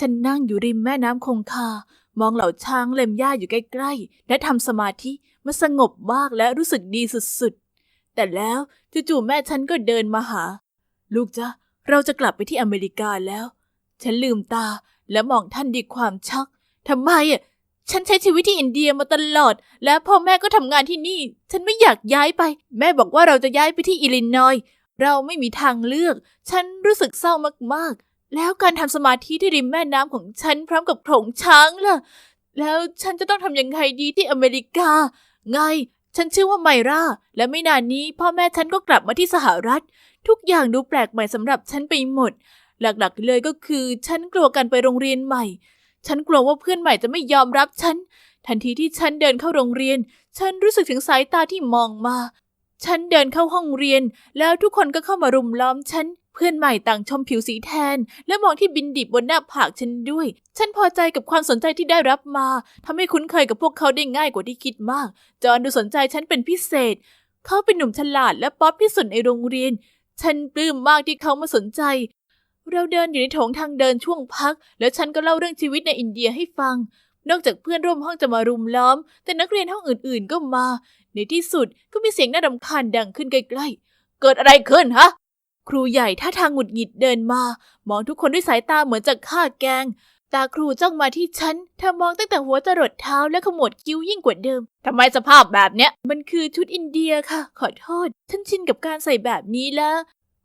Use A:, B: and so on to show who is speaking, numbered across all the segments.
A: ฉันนั่งอยู่ริมแม่น้ำคงคา มองเหล่าช้างเล็มหญ้าอยู่ใกล้ๆ และทำสมาธิมันสงบมากและรู้สึกดีสุดๆ แต่แล้วจู่ๆแม่ฉันก็เดินมาหา ลูกจ๊ะ เราจะกลับไปที่อเมริกาแล้ว ฉันลืมตาและมองท่านด้วยความช็อกทำไมอะฉันใช้ชีวิตที่อินเดียมาตลอด และพ่อแม่ก็ทำงานที่นี่ ฉันไม่อยากย้ายไป แม่บอกว่าเราจะย้ายไปที่อิลลินอย เราไม่มีทางเลือก ฉันรู้สึกเศร้ามากๆ แล้วการทำสมาธิที่ริมแม่น้ำของฉันพร้อมกับโขงช้างล่ะ แล้วฉันจะต้องทำยังไงดีที่อเมริกา ไง ฉันชื่อว่าไมรา และไม่นานนี้พ่อแม่ฉันก็กลับมาที่สหรัฐ ทุกอย่างดูแปลกใหม่สำหรับฉันไปหมด หลักๆเลยก็คือ ฉันกลัวการไปโรงเรียนใหม่ ฉันกลัวว่าเพื่อนใหม่จะไม่ยอมรับฉัน ทันทีที่ฉันเดินเข้าโรงเรียน ฉันรู้สึกถึงสายตาที่มองมา ฉันเดินเข้าห้องเรียน แล้วทุกคนก็เข้ามารุมล้อมฉัน พื่อนใหม่ต่างชมผิวสีแทน และมองที่บินดิบบนหน้าผากฉันด้วย ฉันพอใจกับความสนใจที่ได้รับมาทำให้คุ้นเคยกับพวกเขาได้ง่ายกว่าที่คิดมาก จอห์นดูสนใจฉันเป็นพิเศษ เขาเป็นหนุ่มฉลาดและป๊อปที่สุดในโรงเรียน ฉันปลื้มมากที่เขามาสนใจ เราเดินอยู่ในโถงทางเดินช่วงพัก แล้วฉันก็เล่าเรื่องชีวิตในอินเดียให้ฟัง นอกจากเพื่อนร่วมห้องจะมารุมล้อม แต่นักเรียนห้องอื่น ๆ ก็มา ในที่สุดก็มีเสียงน่ารำคาญดังขึ้นใกล้ๆ เกิดอะไรขึ้นฮะ ครูใหญ่ท่าทางหงุดหงิดเดินมา มองทุกคนด้วยสายตาเหมือนจะฆ่าแกง ตาครูจ้องมาที่ฉันเธอมองตั้งแต่หัวจรดเท้าและขมวดคิ้วยิ่งกว่าเดิมทำไมสภาพแบบเนี้ย มันคือชุดอินเดียค่ะ ขอโทษ ฉันชินกับการใส่แบบนี้แล้ว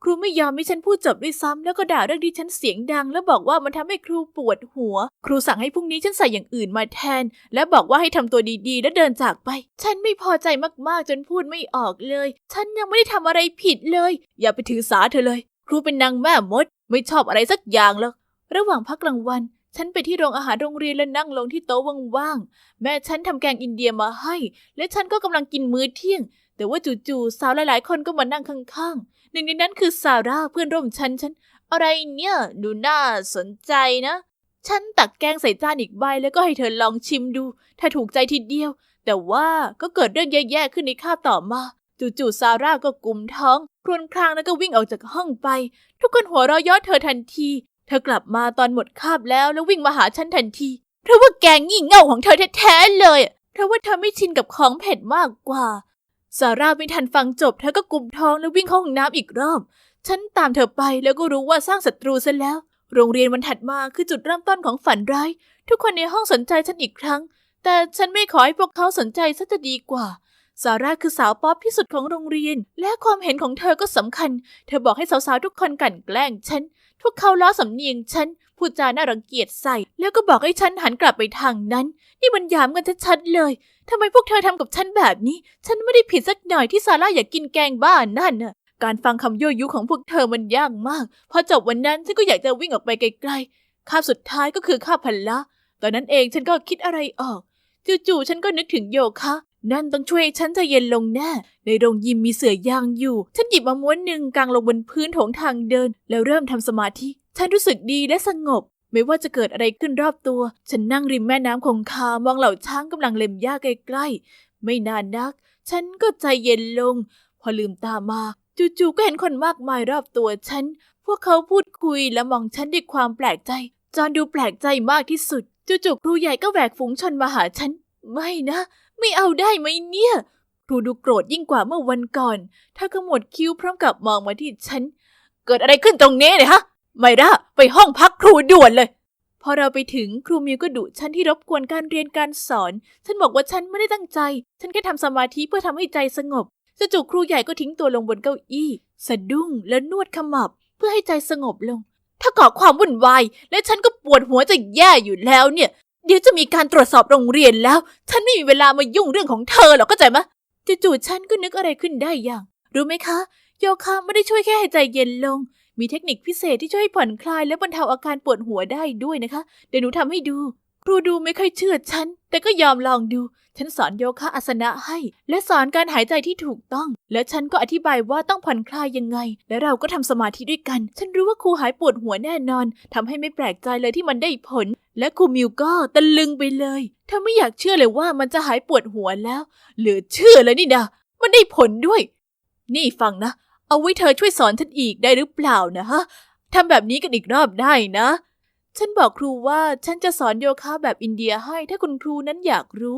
A: ครูไม่ยอมให้ฉันพูดจบด้วยซ้ำแล้วก็ด่าเรื่องที่ฉันเสียงดัง แล้วบอกว่ามันทำให้ครูปวดหัว ครูสั่งให้พรุ่งนี้ฉันใส่อย่างอื่นมาแทน และบอกว่าให้ทำตัวดีๆ แล้วเดินจากไป ฉันไม่พอใจมากๆจนพูดไม่ออกเลย ฉันยังไม่ได้ทำอะไรผิดเลย อย่าไปถือสาเธอเลย ครูเป็นนางแม่มด ไม่ชอบอะไรสักอย่างหรอกระหว่างพักกลางวันฉันไปที่โรงอาหารโรงเรียนและนั่งลงที่โต๊ะว่างๆ แม่ฉันทำแกงอินเดียมาให้ และฉันก็กำลังกินมื้อเที่ยง แต่ว่าจู่ๆสาวหลายๆ คนก็มานั่งข้างๆ หนึ่งในนั้นคือซาร่าเพื่อนร่วมชั้นฉันอะไรเนี่ยดูน่าสนใจนะ ฉันตักแกงใส่จานอีกใบแล้วก็ให้เธอลองชิมดู ถ้าถูกใจทีเดียว แต่ว่าก็เกิดเรื่องแย่ๆขึ้นในคาบต่อมา จู่ๆซาร่าก็กุมท้องครวญครางแล้วก็วิ่งออกจากห้องไป ทุกคนหัวเราะย้อเธอทันที เธอกลับมาตอนหมดคาบแล้วแล้ววิ่งมาหาฉันทันที เพราะว่าแกงงี่เง่าของเธอแท้ๆเลย เพราะว่าเธอไม่ชินกับของเผ็ดมากกว่า ซาร่าไม่ทันฟังจบเธอก็กุมท้องแล้ววิ่งเข้าห้องน้ำอีกรอบ ฉันตามเธอไปแล้วก็รู้ว่าสร้างศัตรูซะแล้ว โรงเรียนวันถัดมาคือจุดเริ่มต้นของฝันร้าย ทุกคนในห้องสนใจฉันอีกครั้ง แต่ฉันไม่ขอให้พวกเขาสนใจซะจะดีกว่าซาร่าคือสาวป๊อปที่สุดของโรงเรียน และความเห็นของเธอก็สำคัญ เธอบอกให้สาวๆทุกคนกลั่นแกล้งฉัน พวกเขาล้อสำเนียงฉันพูดจาน่ารังเกียจใส่ แล้วก็บอกให้ฉันหันกลับไปทางนั้น นี่มันยามกันชัดๆเลยทำไมพวกเธอทำกับฉันแบบนี้ ฉันไม่ได้ผิดสักหน่อยที่ซาร่าอยากกินแกงบ้านนั่นน่ะการฟังคำยั่วยุของพวกเธอมันยากมาก พอจบวันนั้นฉันก็อยากจะวิ่งออกไปไกลๆคาบสุดท้ายก็คือคาบพันละ ตอนนั้นเองฉันก็คิดอะไรออก จู่ๆฉันก็นึกถึงโยคะ นั่นต้องช่วยให้ฉันใจเย็นลงแน่ ในโรงยิมมีเสื่อยางอยู่ ฉันหยิบมาม้วนหนึ่งกางลงบนพื้นโถงทางเดิน แล้วเริ่มทำสมาธิ ฉันรู้สึกดีและสงบ ไม่ว่าจะเกิดอะไรขึ้นรอบตัว ฉันนั่งริมแม่น้ำคงคามองเหล่าช้างกำลังเล็มหญ้าใกล้ๆ ไม่นานนัก ฉันก็ใจเย็นลง พอลืมตามา จู่ๆก็เห็นคนมากมายรอบตัวฉัน พวกเขาพูดคุยและมองฉันด้วยความแปลกใจ จอนดูแปลกใจมากที่สุด จู่ๆครูใหญ่ก็แหวกฝูงชนมาหาฉัน ไม่นะ ไม่เอาได้ไหมเนี่ยครูดูโกรธยิ่งกว่าเมื่อวันก่อนเธอขมวดคิ้วพร้อมกับมองมาที่ฉัน เกิดอะไรขึ้นตรงนี้เนี่ยฮะ ไมร่าไปห้องพักครูด่วนเลย พอเราไปถึงครูมิวก็ดุฉันที่รบกวนการเรียนการสอน ฉันบอกว่าฉันไม่ได้ตั้งใจ ฉันแค่ทำสมาธิเพื่อทำให้ใจสงบจู่ๆครูใหญ่ก็ทิ้งตัวลงบนเก้าอี้ สะดุ้งแล้วนวดขมับ เพื่อให้ใจสงบลง ถ้าก่อความวุ่นวายและฉันก็ปวดหัวจะแย่อยู่แล้วเนี่ย เดี๋ยวจะมีการตรวจสอบโรงเรียนแล้ว ฉันไม่มีเวลามายุ่งเรื่องของเธอหรอกเข้าใจไหมจู่ๆฉันก็นึกอะไรขึ้นได้อย่าง รู้ไหมคะ โยคะไม่ได้ช่วยแค่ให้ใจเย็นลง มีเทคนิคพิเศษที่ช่วยผ่อนคลายและบรรเทาอาการปวดหัวได้ด้วยนะคะ เดี๋ยวหนูทำให้ดู ครูดูไม่ค่อยเชื่อฉัน แต่ก็ยอมลองดู ฉันสอนโยคะอาสนะให้ และสอนการหายใจที่ถูกต้อง และฉันก็อธิบายว่าต้องผ่อนคลายยังไง และเราก็ทำสมาธิด้วยกัน ฉันรู้ว่าครูหายปวดหัวแน่นอนทำให้ไม่แปลกใจเลยที่มันได้ผล และครูมิวก็ตะลึงไปเลยเธอไม่อยากเชื่อเลยว่ามันจะหายปวดหัวแล้ว เหลือเชื่อเลยนี่นะมันได้ผลด้วย นี่ฟังนะ เอาไว้เธอช่วยสอนฉันอีกได้หรือเปล่านะฮะทำแบบนี้กันอีกรอบได้นะ ฉันบอกครูว่าฉันจะสอนโยคะแบบอินเดียให้ถ้าคุณครูนั้นอยากรู้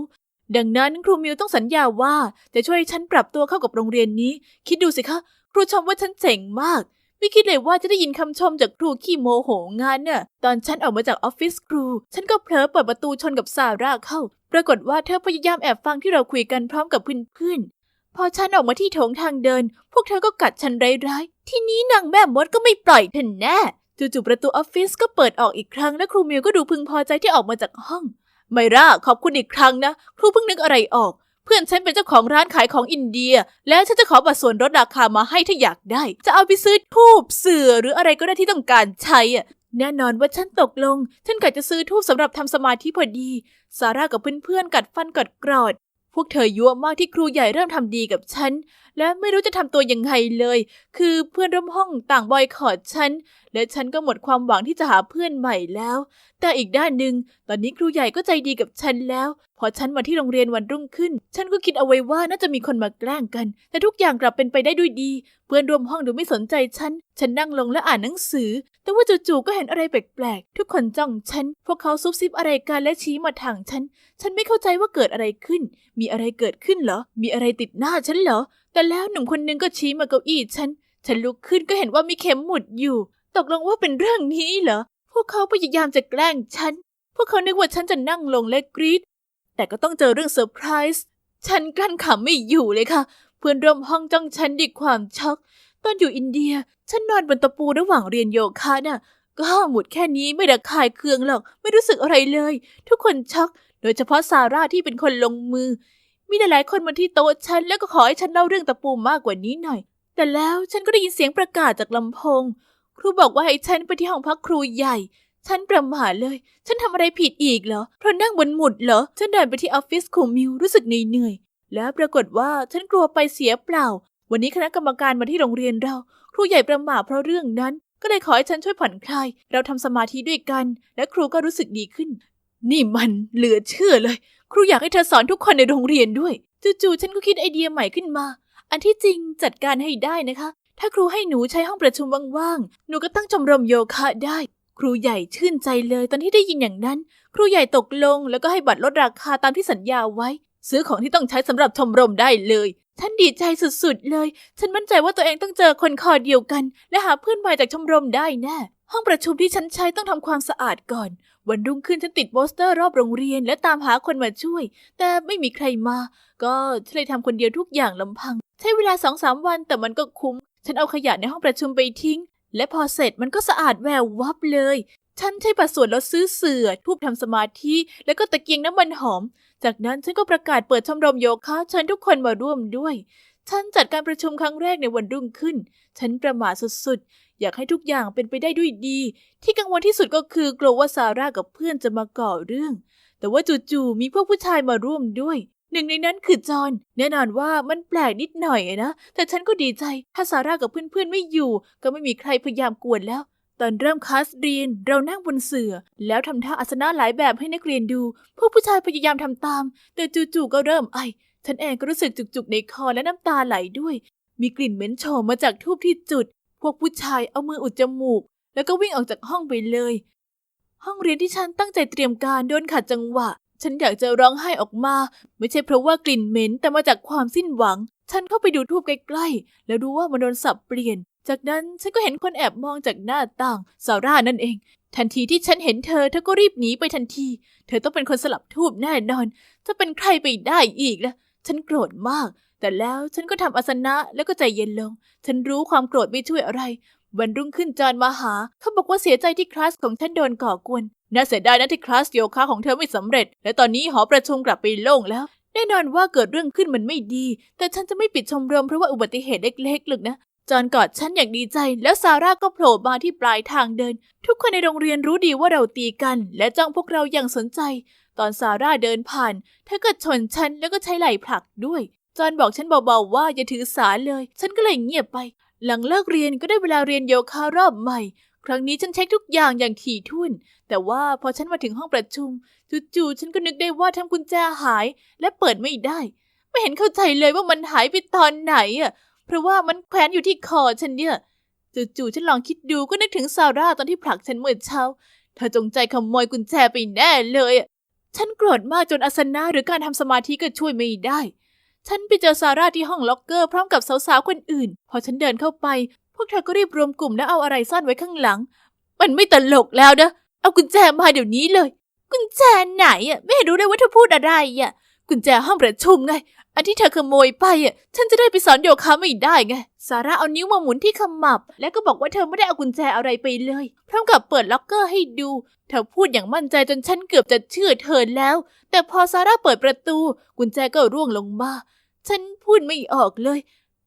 A: ดังนั้นครูมิวต้องสัญญาว่าจะช่วยฉันปรับตัวเข้ากับโรงเรียนนี้ คิดดูสิคะ ครูชมว่าฉันเจ๋งมาก ไม่คิดเลยว่าจะได้ยินคำชมจากครูขี้โมโหงานน่ะตอนฉันออกมาจากออฟฟิศครู ฉันก็เผลอเปิดประตูชนกับซาร่าเข้า ปรากฏว่าเธอพยายามแอบฟังที่เราคุยกันพร้อมกับเพื่อนๆพอฉันออกมาที่โถงทางเดิน พวกเธอก็กัดฉันร้ายๆที่นี้นางแม่มดก็ไม่ปล่อยเธอแน่จู่ๆประตูออฟฟิศก็เปิดออกอีกครั้งและครูมิวก็ดูพึงพอใจที่ออกมาจากห้อง ไมร่าขอบคุณอีกครั้งนะครูเพิ่งนึกอะไรออก เพื่อนฉันเป็นเจ้าของร้านขายของอินเดีย แล้วฉันจะขอบัตรส่วนลดราคามาให้ถ้าอยากได้ จะเอาไปซื้อทูบเสือหรืออะไรก็ได้ที่ต้องการใช้อะแน่นอนว่าฉันตกลง ฉันกะจะซื้อทูบสำหรับทำสมาธิพอดี ซาร่ากับเพื่อนๆกัดฟันกัดกรอด พวกเธอยั่วมากที่ครูใหญ่เริ่มทำดีกับฉัน และไม่รู้จะทำตัวยังไงเลย คือเพื่อนร่วมห้องต่างบอยคอรดฉัน และฉันก็หมดความหวังที่จะหาเพื่อนใหม่แล้ว แต่อีกด้านหนึ่งตอนนี้ครูใหญ่ก็ใจดีกับฉันแล้ว พอฉันมาที่โรงเรียนวันรุ่งขึ้น ฉันก็คิดเอาไว้ว่าน่าจะมีคนมาแกล้งกัน แต่ทุกอย่างกลับเป็นไปได้ด้วยดี เพื่อนร่วมห้องดูไม่สนใจฉัน ฉันนั่งลงและอ่านหนังสือ แต่ว่าจู่ๆก็เห็นอะไรแปลกๆ ทุกคนจ้องฉัน พวกเขาซุบซิบอะไรกันและชี้มาทางฉัน ฉันไม่เข้าใจว่าเกิดอะไรขึ้น มีอะไรเกิดขึ้นเหรอ มีอะไรติดหน้าฉันเหรอ แต่แล้วหนุ่มคนนึงก็ชี้มาเก้าอี้ฉัน ฉันลุกขึ้นก็เห็นว่ามีเข็มหมุดอยู่ ตกลงว่าเป็นเรื่องนี้เหรอ พวกเขาพยายามจะแกล้งฉัน พวกเขานึกว่าฉันจะนั่งลงและกรีด แต่ก็ต้องเจอเรื่องเซอร์ไพรส์ ฉันกลั้นขำไม่อยู่เลยค่ะ เพื่อนร่วมห้องจ้องฉันด้วยความช็อก ตอนอยู่อินเดีย ฉันนอนบนตะปูระหว่างเรียนโยคะน่ะ ก็หมุดแค่นี้ไม่ระคายเคืองหรอก ไม่รู้สึกอะไรเลย ทุกคนช็อก โดยเฉพาะซาร่าที่เป็นคนลงมือ มีหลายๆคนมาที่โต๊ะฉันแล้วก็ขอให้ฉันเล่าเรื่องตะปูมากกว่านี้หน่อย แต่แล้วฉันก็ได้ยินเสียงประกาศจากลำโพง ครูบอกว่าให้ฉันไปที่ห้องพักครูใหญ่ ฉันประหม่าเลย ฉันทำอะไรผิดอีกเหรอ เพราะนั่งบนหมุดเหรอ ฉันเดินไปที่ออฟฟิศครูมิวรู้สึกเหนื่อยๆแล้วปรากฏว่าฉันกลัวไปเสียเปล่า วันนี้คณะกรรมการมาที่โรงเรียนเรา ครูใหญ่ประหม่าเพราะเรื่องนั้น ก็เลยขอให้ฉันช่วยผ่อนคลาย เราทำสมาธิด้วยกัน และครูก็รู้สึกดีขึ้น นี่มันเหลือเชื่อเลย ครูอยากให้เธอสอนทุกคนในโรงเรียนด้วย จู่ๆฉันก็คิดไอเดียใหม่ขึ้นมา อันที่จริงจัดการให้ได้นะคะ ถ้าครูให้หนูใช้ห้องประชุมว่างๆ หนูก็ตั้งชมรมโยคะได้ ครูใหญ่ชื่นใจเลยตอนที่ได้ยินอย่างนั้น ครูใหญ่ตกลงแล้วก็ให้บัตรลดราคาตามที่สัญญาไว้ ซื้อของที่ต้องใช้สำหรับชมรมได้เลยฉันดีใจสุดๆเลย ฉันมั่นใจว่าตัวเองต้องเจอคนคอเดียวกัน และหาเพื่อนใหม่จากชมรมได้แน่ ห้องประชุมที่ฉันใช้ต้องทำความสะอาดก่อน วันรุ่งขึ้นฉันติดโปสเตอร์รอบโรงเรียนและตามหาคนมาช่วย แต่ไม่มีใครมา ก็ฉันเลยทำคนเดียวทุกอย่างลำพัง ใช้เวลาสองสามวันแต่มันก็คุ้ม ฉันเอาขยะในห้องประชุมไปทิ้ง และพอเสร็จมันก็สะอาดแวววับเลย ฉันใช้บัตรส่วนลดซื้อเสือ่อทูบทำสมาธิ แล้วก็ตะเกียงน้ำมันหอม จากนั้นฉันก็ประกาศเปิดชมรมโยคะเชิญทุกคนมาร่วมด้วยฉันจัดการประชุมครั้งแรกในวันรุ่งขึ้น ฉันประหม่าสุด อยากให้ทุกอย่างเป็นไปได้ด้วยดี ที่กังวลที่สุดก็คือกลัวว่าซาร่ากับเพื่อนจะมาก่อเรื่อง แต่ว่าจู่ๆมีพวกผู้ชายมาร่วมด้วย หนึ่งในนั้นคือจอห์นแน่นอนว่ามันแปลกนิดหน่อยนะ แต่ฉันก็ดีใจ ถ้าซาร่ากับเพื่อนๆไม่อยู่ ก็ไม่มีใครพยายามกวนแล้วตอนเริ่มคลาสเรียนเรานั่งบนเสือ่อ แล้วทำท่าอาสนะหลายแบบให้นักเรียนดู พวกผู้ชายพยายามทำตาม แต่จู่ๆก็เริ่มไอ ฉันเองก็รู้สึกจุกๆในคอและน้ำตาไหลด้วย มีกลิ่นเหม็นโชมมาจากทูบที่จุด วกผู้ชายเอามืออุดจมูก แล้วก็วิ่งออกจากห้องไปเลย ห้องเรียนที่ฉันตั้งใจเตรียมการโดนขัดจังหวะ ฉันอยากจะร้องไห้ออกมา ไม่ใช่เพราะว่ากลิ่นเหม็นแต่มาจากความสิ้นหวัง ฉันเข้าไปดูทูบใกล้ๆ แล้วรู้ว่ามันโดนสับเปลี่ยน จากนั้นฉันก็เห็นคนแอบมองจากหน้าต่างซาร่านั่นเอง ทันทีที่ฉันเห็นเธอเธอก็รีบหนีไปทันที เธอต้องเป็นคนสลับทูบแน่นอน จะเป็นใครไปได้อีกล่ะ ฉันโกรธมาก แต่แล้วฉันก็ทำอาสนะแล้วก็ใจเย็นลง ฉันรู้ความโกรธไม่ช่วยอะไร วันรุ่งขึ้นจอนมาหา เขาบอกว่าเสียใจที่คลาสของฉันโดนก่อกวน น่าเสียดายนะที่คลาสโยคะของเธอไม่สำเร็จ และตอนนี้หอประชุมกลับไปโล่งแล้วแน่นอนว่าเกิดเรื่องขึ้นมันไม่ดี แต่ฉันจะไม่ปิดชมรมเพราะว่าอุบัติเหตุเล็กๆหรอกนะ จอห์นกอดฉันอย่างดีใจ แล้วซาร่าก็โผล่มาที่ปลายทางเดิน ทุกคนในโรงเรียนรู้ดีว่าเราตีกัน และจ้องพวกเราอย่างสนใจ ตอนซาร่าเดินผ่านเธอก็ชนฉันแล้วก็ใช้ไหล่ผลักด้วย จอห์นบอกฉันเบาๆว่าอย่าถือสาเลย ฉันก็เลยเงียบไป หลังเลิกเรียนก็ได้เวลาเรียนโยคะรอบใหม่ ครั้งนี้ฉันเช็คทุกอย่างอย่างถี่ถ้วน แต่ว่าพอฉันมาถึงห้องประชุมจู่ๆฉันก็นึกได้ว่าทำกุญแจหาย และเปิดไม่ได้ ไม่เห็นเข้าใจเลยว่ามันหายไปตอนไหนอะ เพราะว่ามันแขวนอยู่ที่คอฉันเนี่ยจู่ๆฉันลองคิดดูก็นึกถึงซาร่าตอนที่ผลักฉันเมื่อเช้าเธอจงใจขโมยกุญแจไปแน่เลยอะฉันโกรธมากจนอาสนะหรือการทำสมาธิก็ช่วยไม่ได้ ฉันไปเจอซาร่าที่ห้องล็อกเกอร์พร้อมกับสาวๆคนอื่น พอฉันเดินเข้าไป พวกเธอก็รีบรวมกลุ่มแล้วเอาอะไรซ่อนไว้ข้างหลัง มันไม่ตลกแล้วนะ เอากุญแจมาเดี๋ยวนี้เลย กุญแจไหนอะ ไม่รู้เลยว่าเธอพูดอะไรอะ กุญแจห้องประชุมไง อันที่เธอขโมยไปอะ ฉันจะได้ไปสอนโยคะไม่ได้ไง ซาร่าเอานิ้วมาหมุนที่ขมับ แล้วก็บอกว่าเธอไม่ได้เอากุญแจอะไรไปเลย พร้อมกับเปิดล็อกเกอร์ให้ดู เธอพูดอย่างมั่นใจจนฉันเกือบจะเชื่อเธอแล้ว แต่พอซาร่าเปิดประตู กุญแจก็ร่วงลงมา ฉันพูดไม่ออกเลย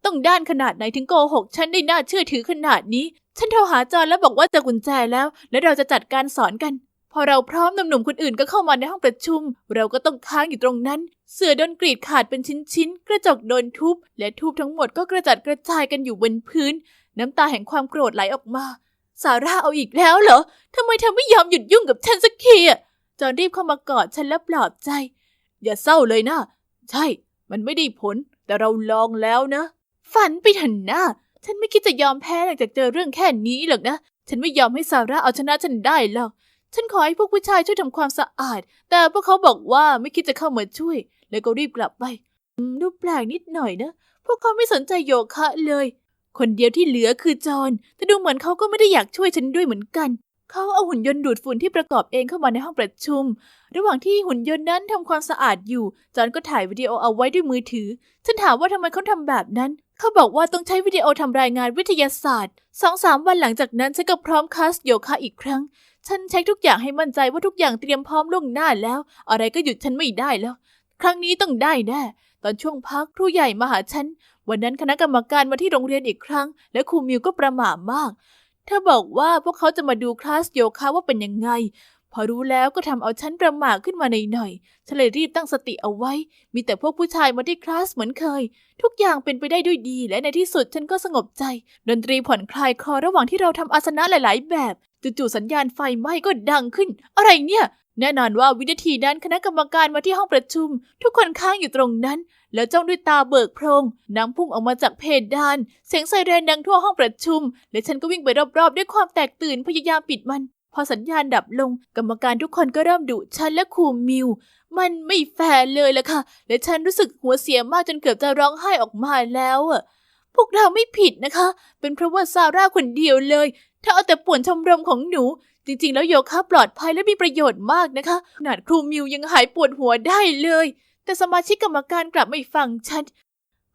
A: ต้องด้านขนาดไหนถึงโกหกฉันได้น่าเชื่อถือขนาดนี้ ฉันโทรหาจอนแล้วบอกว่าเจอกุญแจแล้ว และเราจะจัดการสอนกัน พอเราพร้อมหนุ่มๆคนอื่นก็เข้ามาในห้องประชุม เราก็ต้องค้างอยู่ตรงนั้น เสื่อโดนกรีดขาดเป็นชิ้นๆ กระจกโดนทุบ และทูบทั้งหมดก็กระจัดกระจายกันอยู่บนพื้น น้ำตาแห่งความโกรธไหลออกมา ซาร่าเอาอีกแล้วเหรอทำไมเธอไม่ยอมหยุดยุ่งกับฉันสักทีอะจอนรีบเข้ามากอดฉันและปลอบใจ อย่าเศร้าเลยนะ ใช่ มันไม่ได้ผล แต่เราลองแล้วนะ ฝันไปเถอะนะฉันไม่คิดจะยอมแพ้หลังจากเจอเรื่องแค่นี้หรอกนะ ฉันไม่ยอมให้ซาร่าเอาชนะฉันได้หรอก ฉันขอให้พวกผู้ชายช่วยทำความสะอาด แต่พวกเขาบอกว่าไม่คิดจะเข้ามาช่วยแล้วก็รีบกลับไปอืมดูแปลกนิดหน่อยนะ พวกเขาไม่สนใจโยคะเลย คนเดียวที่เหลือคือจอห์นแต่ดูเหมือนเขาก็ไม่ได้อยากช่วยฉันด้วยเหมือนกัน เขาเอาหุ่นยนต์ดูดฝุ่นที่ประกอบเองเข้ามาในห้องประชุม ระหว่างที่หุ่นยนต์นั้นทำความสะอาดอยู่ จอห์นก็ถ่ายวิดีโอเอาไว้ด้วยมือถือ ฉันถามว่าทำไมเขาทำแบบนั้น เขาบอกว่าต้องใช้วิดีโอทำรายงานวิทยาศาสตร์สองสามวันหลังจากนั้นฉันก็พร้อมคลาสโยคะอีกครั้ง ฉันเช็คทุกอย่างให้มั่นใจว่าทุกอย่างเตรียมพร้อมล่วงหน้าแล้ว อะไรก็หยุดฉันไม่ได้แล้ว ครั้งนี้ต้องได้แน่ ตอนช่วงพักครูใหญ่มาหาฉัน วันนั้นคณะกรรมการมาที่โรงเรียนอีกครั้ง และครูมิวก็ประหม่ามากเธอบอกว่าพวกเขาจะมาดูคลาสโยคะว่าเป็นยังไง พอรู้แล้วก็ทำเอาฉันประหม่าขึ้นมาหน่อยๆฉันเลยรีบตั้งสติเอาไว้ มีแต่พวกผู้ชายมาที่คลาสเหมือนเคย ทุกอย่างเป็นไปได้ด้วยดีและในที่สุดฉันก็สงบใจ ดนตรีผ่อนคลายคอระหว่างที่เราทำอาสนะหลาย ๆ แบบ จู่ๆสัญญาณไฟไหม้ก็ดังขึ้น อะไรเนี่ย แน่นอนว่าวินาทีนั้นคณะกรรมการมาที่ห้องประชุม ทุกคนค้างอยู่ตรงนั้น แล้วจ้องด้วยตาเบิกโพรงน้ำพุ่งออกมาจากเพดาน เสียงไซเรนดังทั่วห้องประชุม และฉันก็วิ่งไปรอบๆ ด้วยความแตกตื่นพยายามปิดมัน พอสัญญาณดับลง กรรมการทุกคนก็เริ่มดุฉันและครูมิว มันไม่แฟร์เลยล่ะค่ะ และฉันรู้สึกหัวเสียมากจนเกือบจะร้องไห้ออกมาแล้วอะพวกเราไม่ผิดนะคะ เป็นเพราะว่าซาร่าคนเดียวเลย เธอเอาแต่ป่วนชมรมของหนู จริงๆ แล้วโยคะปลอดภัยและมีประโยชน์มากนะคะ ขนาดครูมิวยังหายปวดหัวได้เลย แต่สมาชิกกรรมการกลับไม่ฟังฉัน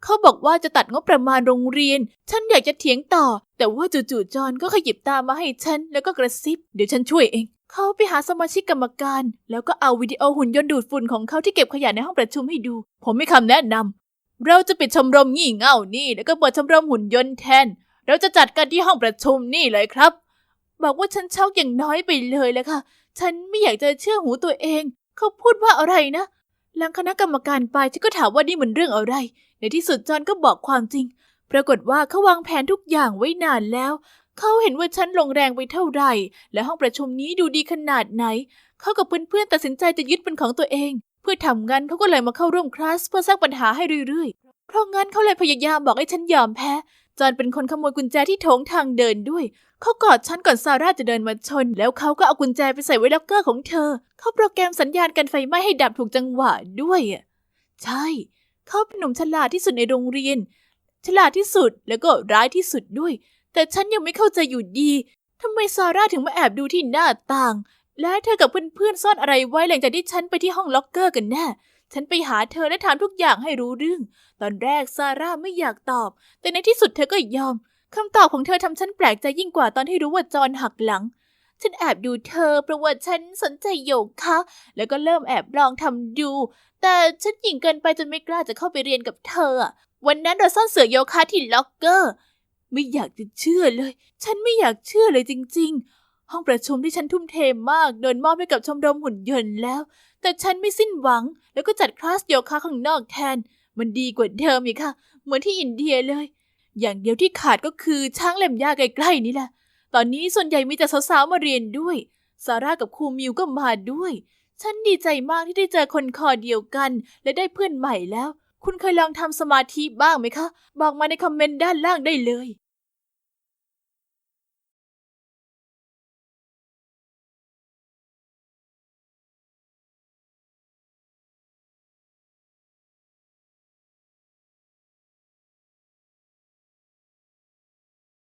A: เขาบอกว่าจะตัดงบประมาณโรงเรียน ฉันอยากจะเถียงต่อ แต่ว่าจู่ๆจอนก็ขยิบตามาให้ฉัน แล้วก็กระซิบ เดี๋ยวฉันช่วยเอง เขาไปหาสมาชิกกรรมการ แล้วก็เอาวิดีโอหุ่นยนต์ดูดฝุ่นของเขาที่เก็บขยะในห้องประชุมให้ดู ผมไม่คำแนะนำเราจะปิดชมรมงี่เง่านี่ แล้วก็เปิดชมรมหุ่นยนต์แทน เราจะจัดกันที่ห้องประชุมนี่เลยครับ บอกว่าฉันช็อกอย่างน้อยไปเลยแหละค่ะ ฉันไม่อยากจะเชื่อหูตัวเอง เขาพูดว่าอะไรนะ หลังคณะกรรมการไปฉันก็ถามว่านี่มันเรื่องอะไร ในที่สุดจอห์นก็บอกความจริง ปรากฏว่าเขาวางแผนทุกอย่างไว้นานแล้ว เขาเห็นว่าฉันลงแรงไปเท่าไหร่ และห้องประชุมนี้ดูดีขนาดไหน เขากับเพื่อนๆตัดสินใจจะยึดเป็นของตัวเอง เพื่อทำงานเขาก็เลยมาเข้าร่วมคลาสเพื่อสร้างปัญหาให้เรื่อยๆ เพราะงั้นเขาเลยพยายามบอกให้ฉันยอมแพ้ จอนเป็นคนขโมยกุญแจที่โถงทางเดินด้วย เขากอดฉันก่อนซาร่าจะเดินมาชน แล้วเขาก็เอากุญแจไปใส่ไว้ล็อกเกอร์ของเธอ เขาโปรแกรมสัญญาณกันไฟไหม้ให้ดับถูกจังหวะด้วยอะใช่ เขาเป็นหนุ่มฉลาดที่สุดในโรงเรียน ฉลาดที่สุดแล้วก็ร้ายที่สุดด้วย แต่ฉันยังไม่เข้าใจอยู่ดีทำไมซาร่าถึงมาแอบดูที่หน้าต่าง และเธอกับเพื่อนๆซ่อนอะไรไว้หลังจากที่ฉันไปที่ห้องล็อกเกอร์กันแน่ ฉันไปหาเธอและถามทุกอย่างให้รู้เรื่อง ตอนแรกซาร่าไม่อยากตอบ แต่ในที่สุดเธอก็ยอมคำตอบของเธอทำฉันแปลกใจยิ่งกว่าตอนที่รู้ว่าจอห์นหักหลัง ฉันแอบดูเธอเพราะว่าฉันสนใจโยคะ แล้วก็เริ่มแอบลองทำดู แต่ฉันหยิ่งเกินไปจนไม่กล้าจะเข้าไปเรียนกับเธอ วันนั้นเราซ่อนเสือโยคะที่ล็อกเกอร์ ไม่อยากจะเชื่อเลย ฉันไม่อยากเชื่อเลยจริง ๆ ห้องประชุมที่ฉันทุ่มเทมากโดนมอบให้กับชมรมหุ่นยนต์แล้ว แต่ฉันไม่สิ้นหวัง แล้วก็จัดคลาสโยคะข้างนอกแทน มันดีกว่าเดิมอีกค่ะ เหมือนที่อินเดียเลย อย่างเดียวที่ขาดก็คือช้างเล็มหญ้าใกล้ๆนี่แหละ ตอนนี้ส่วนใหญ่มีแต่สาวๆมาเรียนด้วย ซาร่ากับครูมิวก็มาด้วย ฉันดีใจมากที่ได้เจอคนคอเดียวกัน และได้เพื่อนใหม่แล้ว คุณเคยลองทำสมาธิบ้างไหมคะ บอกมาในคอมเมนต์ด้านล่างได้เลย